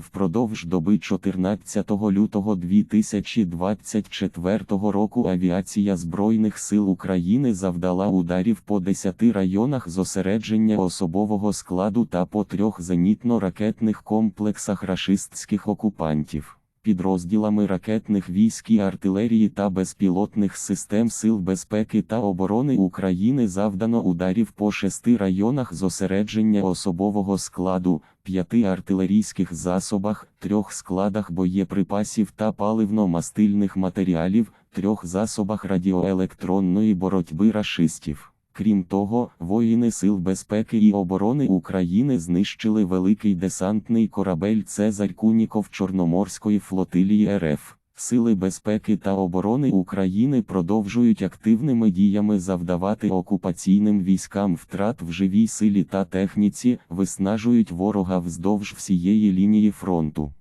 Впродовж доби 14 лютого 2024 року авіація Збройних сил України завдала ударів по 10 районах зосередження особового складу та по трьох зенітно-ракетних комплексах рашистських окупантів. Підрозділами ракетних військ і артилерії та безпілотних систем Сил безпеки та оборони України завдано ударів по шести районах зосередження особового складу, п'яти артилерійських засобах, трьох складах боєприпасів та паливно-мастильних матеріалів, трьох засобах радіоелектронної боротьби рашистів. Крім того, воїни Сил безпеки і оборони України знищили великий десантний корабель Цезарь Куніков Чорноморської флотилії РФ. Сили безпеки та оборони України продовжують активними діями завдавати окупаційним військам втрат в живій силі та техніці, виснажують ворога вздовж всієї лінії фронту.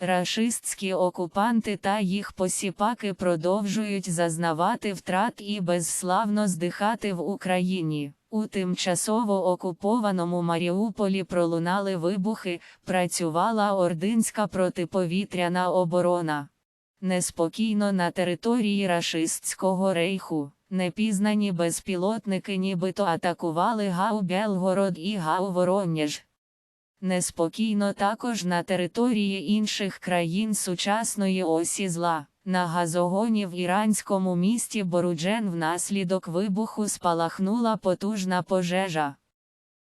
Рашистські окупанти та їх посіпаки продовжують зазнавати втрат і безславно здихати в Україні. У тимчасово окупованому Маріуполі пролунали вибухи, працювала ординська протиповітряна оборона. Неспокійно на території рашистського рейху. Непізнані безпілотники нібито атакували Гау Белгород і Гау Воронеж. Неспокійно також на території інших країн сучасної осі зла. На газогоні в іранському місті Боруджен внаслідок вибуху спалахнула потужна пожежа.